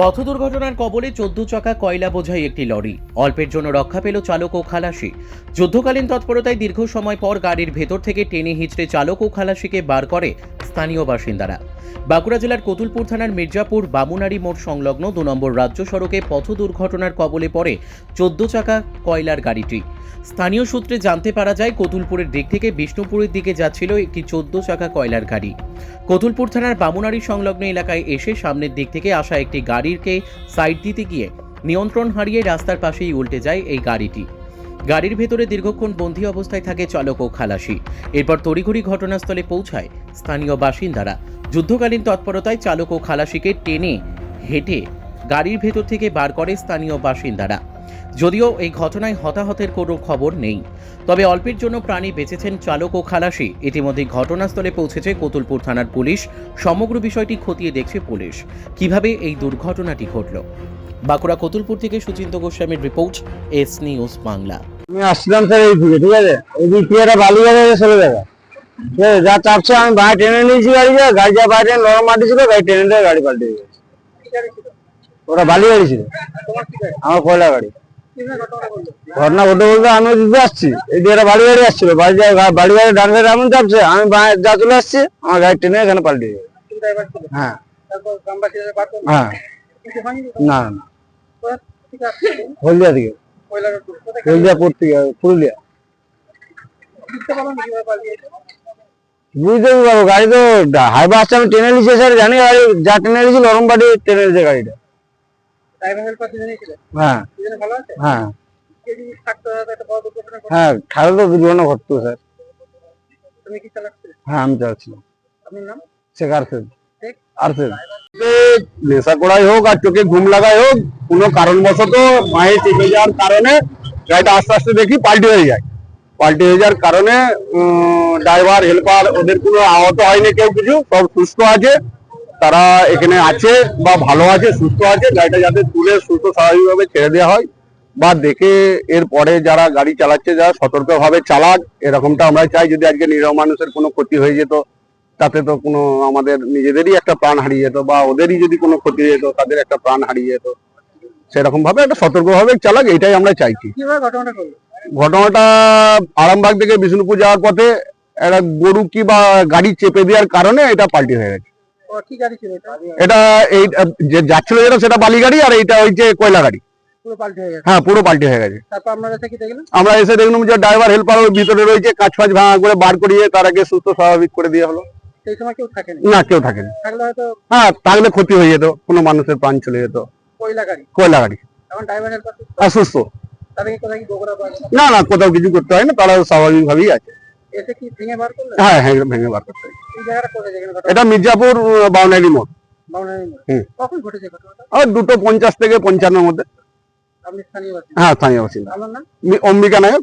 পথ দুর্ঘটনার কবলে চোদ্দ চাকা কয়লা বোঝাই একটি লরি। অল্পের জন্য রক্ষা পেল চালক ও খালাসি। যুদ্ধকালীন তৎপরতায় দীর্ঘ সময় পর গাড়ির ভেতর থেকে টেনে হিঁচড়ে চালক ও খালাসিকে বার করে স্থানীয় বাসিন্দারা। বাঁকুড়া জেলার কতুলপুর থানার মির্জাপুর বামুনারি মোড় সংলগ্ন দু নম্বর রাজ্য সড়কে পথ দুর্ঘটনার কবলে পড়ে চোদ্দ চাকা কয়লার গাড়িটি। স্থানীয় সূত্রে জানতে পারা যায়, কতুলপুরের দিক থেকে বিষ্ণুপুরের দিকে যাচ্ছিল একটি চোদ্দ চাকা কয়লার গাড়ি। কতুলপুর থানার বামুনারি সংলগ্ন এলাকায় এসে সামনের দিক থেকে আসা একটি গাড়িরকে সাইড দিতে গিয়ে নিয়ন্ত্রণ হারিয়ে রাস্তার পাশেই উল্টে যায় এই গাড়িটি। গাড়ির ভেতরে দীর্ঘক্ষণ বন্দী অবস্থায় থাকে চালক ও খালাসি। এরপর তড়িঘড়ি ঘটনাস্থলে পৌঁছায় স্থানীয় বাসিন্দারা। যুদ্ধকালীন তৎপরতায় চালক ও খালাসিকে টেনে হেঁটে গাড়ির ভেতর থেকে বার করে স্থানীয় বাসিন্দারা। যদিও এই ঘটনায় হতাহতের কোনো খবর নেই। তবে অল্পের জন্য প্রাণী বেঁচেছেন চালক ও খালাসি। ইতিমধ্যে ঘটনাস্থলে পৌঁছেছে কতুলপুর থানার পুলিশ। সমগ্র বিষয়টি খতিয়ে দেখছে পুলিশ। কীভাবে এই দুর্ঘটনাটি ঘটল? বাঁকুড়া কতুলপুর থেকে সুচিন্ত গোস্বামীর রিপোর্ট এস নিউজ বাংলা। আমি আসছিলাম স্যার এই দিকে, ঠিক আছে? এই দিক থেকে একটা বালি গাড়ি চলে যাবে। ঠিক আছে, যা চাপছে, আমি বাইরে টেনে নিয়েছি গাড়িটা গাড়ি যা বাইরে নরম মাটি ছিল গাড়ি টেনে দিয়ে গাড়ি পাল্টে ওটা বালি গাড়ি ছিল, আমার কয়লা গাড়ি ঘটনা ঘটে বলতে আমি দিতে আসছি। এই একটা বালি গাড়ি আসছিল, বাড়ি যা বাড়ি গাড়ি ডান সাইডে এমন চাপছে, আমি যা চলে আসছি, আমার গাড়ি টেনে এখানে পাল্টে হ্যাঁ। হ্যাঁ। না না। হলদিয়া থেকে হলদিয়া পর থেকে পুরুলিয়া। বুঝতে পারব গাড়ি তো হাইবা আসছে আমি টেনে নিচ্ছি স্যার জানি গাড়ি যা টেনে নিয়েছি নরম বাড়ি টেনে নিয়েছে গাড়িটা। হ্যাঁ। হ্যাঁ। হ্যাঁ খারাপ তো দুর্ঘটনা ঘটতো স্যার হ্যাঁ আমি চাচ্ছিলাম শেখ আরসেদ আরসেদ নেশা করাই হোক আর চোখে ঘুম লাগাই হোক, কোনো কারণবশত মায়ে চেপে যাওয়ার কারণে গাড়িটা আস্তে আস্তে দেখি পাল্টি হয়ে যায়। পাল্টি হয়ে যাওয়ার কারণে ড্রাইভার হেল্পার ওদের কোনো আহত হয়নি কেউ কিছু, সব সুস্থ আছে। তারা এখানে আছে বা ভালো আছে, সুস্থ আছে, গাড়িটা যাতে তুলে সুস্থ স্বাভাবিকভাবে ছেড়ে দেওয়া হয় বা দেখে এর পরে যারা গাড়ি চালাচ্ছে, যারা সতর্কভাবে চালাক, এরকমটা আমরা চাই। যদি আজকে নিরহ মানুষের কোনো ক্ষতি হয়ে যেত তাতে তো কোনো আমাদের নিজেদেরই একটা প্রাণ হারিয়ে যেত বা ওদেরই যদি কোনো ক্ষতি হয়ে যেত তাদের একটা প্রাণ হারিয়ে যেত। সেরকম ভাবে একটা সতর্কভাবে চালাক এটাই আমরা চাইছি। ঘটনাটা আরামবাগ থেকে বিষ্ণুপুর যাওয়ার পথে একটা গরু কি বা গাড়ি চেপে দেওয়ার কারণে এটা পাল্টি হয়ে গেছে। এটা? এই যে যাচ্ছিল যেটা সেটা বালি গাড়ি আর এইটা হচ্ছে কয়লা গাড়ি। হ্যাঁ পুরো পাল্টি হয়ে গেছে। আমরা এসে দেখলাম? যে ড্রাইভার হেল্পার ভিতরে রয়েছে কাঁচ ফাঁচ ভাঙা করে বার করিয়ে তারাকে সুস্থ স্বাভাবিক করে দেওয়া হলো। সেই সময় কেউ থাকেনি না। কেউ থাকেনি থাকলে হয়তো হ্যাঁ থাকলে ক্ষতি হয়ে যেত কোনো মানুষের প্রাণ চলে যেত। কয়লা গাড়ি? কয়লা গাড়ি। এখন ড্রাইভার হেল্পার আর সুস্থ তাদেরকে কোথায় কি গোবরা পাওয়া গেল? না না কোথাও কিছু করতে হয় না তারা স্বাভাবিক ভাবেই আছে হ্যাঁ হ্যাঁ ভেঙে বার করতে এটা মির্জাপুর বাউনারি মোড়। আর দুটো পঞ্চাশ থেকে পঞ্চান্নর মধ্যে। হ্যাঁ স্থানীয় বাসিন্দা। অম্বিকা নায়ক।